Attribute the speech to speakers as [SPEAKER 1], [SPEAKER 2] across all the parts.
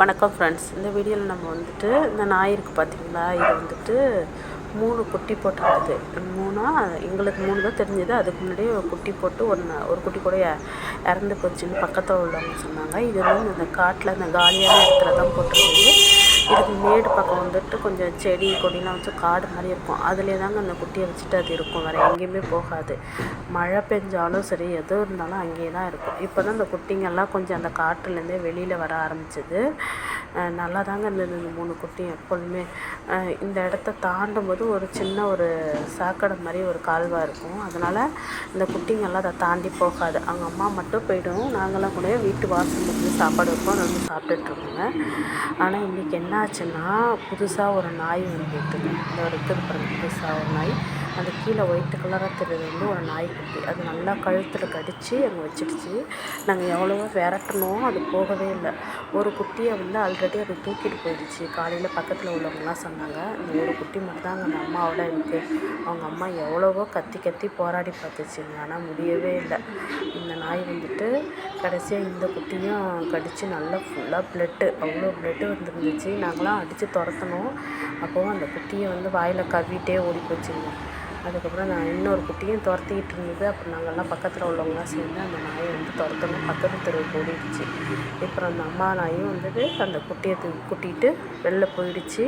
[SPEAKER 1] வணக்கம் ஃப்ரெண்ட்ஸ் இந்த வீடியோவில் நம்ம வந்துட்டு இந்த நாய் இருக்குது பார்த்தீங்களா இது வந்துட்டு மூணு குட்டி போட்டிருக்குது. மூணா எங்களுக்கு மூணு தான் தெரிஞ்சது. அதுக்கு முன்னாடியே குட்டி போட்டு ஒன்று ஒரு குட்டி கூட இறந்து போச்சுன்னு பக்கத்தில் உள்ளவங்க சொன்னாங்க. இது வந்து இந்த காட்டில் இந்த காலியான இடத்துல தான் போட்டுருக்குது. மேடு பக்கம் வந்துட்டு கொஞ்சம் செடி கொடிலாம் வச்சு காடு மாதிரி இருக்கும். அதுலேயே தாங்க அந்த குட்டியை வச்சுட்டு அது இருக்கும். வேறு எங்கேயுமே போகாது. மழை பெஞ்சாலும் சரி எது இருந்தாலும் அங்கேயே தான் இருக்கும். இப்போ தான் அந்த குட்டிங்கெல்லாம் கொஞ்சம் அந்த காட்டுலேருந்தே வெளியில் வர ஆரம்பிச்சது. நல்லா தாங்க இருந்தது இந்த மூணு குட்டியும் எப்பொழுதுமே. இந்த இடத்த தாண்டும் போது ஒரு சின்ன ஒரு சாக்கடை மாதிரி ஒரு கால்வாய் இருக்கும். அதனால் இந்த குட்டிங்கெல்லாம் அதை தாண்டி போகாது. அவங்க அம்மா மட்டும் போயிடும். நாங்களாம் கூட வீட்டு வாசல் வந்து சாப்பாடு வைப்போம். வந்து சாப்பிட்டுட்ருக்கோங்க ஆனால் இன்றைக்கி என்ன ஆச்சுன்னா புதுசாக ஒரு நாய் வந்துட்டு இந்த ஒரு திருப்பரம் புதுசாக ஒரு நாய். அந்த கீழே ஒயிட் கலராக தெரியுது வந்து ஒரு நாய்க்குட்டி. அது நல்லா கழுத்தில் கடித்து அங்கே வச்சிடுச்சு. நாங்கள் எவ்வளவோ விரட்டணும் அது போகவே இல்லை. ஒரு குட்டியை வந்து ஆல்ரெடி அது தூக்கிட்டு போயிடுச்சு. காலையில் பக்கத்தில் உள்ளவங்கலாம் சொன்னாங்க இந்த ஒரு குட்டி மட்டும் தான் அந்த அம்மாவோட இருக்குது அவங்க அம்மா எவ்வளவோ கத்தி கத்தி போராடி பார்த்துச்சுங்க. ஆனால் முடியவே இல்லை. இந்த நாய் வந்துட்டு கடைசியாக இந்த குட்டியும் கடித்து நல்லா ஃபுல்லாக ப்ளட்டு அவ்வளோ ப்ளட்டு வந்துருந்துச்சு. நாங்களாம் அடித்து துரத்தணும் அப்போவும் அந்த குட்டியை வந்து வாயில் கவிட்டே ஓடி போச்சுங்க அதுக்கப்புறம் நான் இன்னொரு குட்டியும் துரத்திக்கிட்டு இருந்தது. அப்புறம் நாங்கள்லாம் பக்கத்தில் உள்ளவங்களாம் சேர்ந்து அந்த நாயை வந்து துரத்தணும். பக்கத்து தெருவுக்கு ஓடிடுச்சு. அப்புறம் அந்த அம்மா நாயும் வந்துட்டு அந்த குட்டியை கூட்டிகிட்டு வெளில போயிடுச்சு.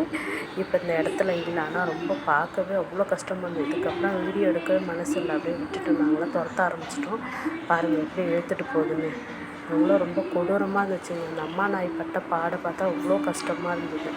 [SPEAKER 1] இப்போ இந்த இடத்துல இல்லை. ஆனால் ரொம்ப பார்க்கவே அவ்வளோ கஷ்டமாக இருந்தது இதுக்கப்புறம் வீடியோ எடுக்கவே மனசு இல்லை. அப்படியே விட்டுட்டு நாங்களாம் துரத்த ஆரம்பிச்சிட்டோம். பாருங்கள் எப்படி இழுத்துட்டு போகுதுன்னு. அவ்வளோ ரொம்ப கொடூரமாக இருந்துச்சுங்க. அந்த அம்மா நாய் பட்ட பாடை பார்த்தா அவ்வளோ கஷ்டமாக இருந்தது.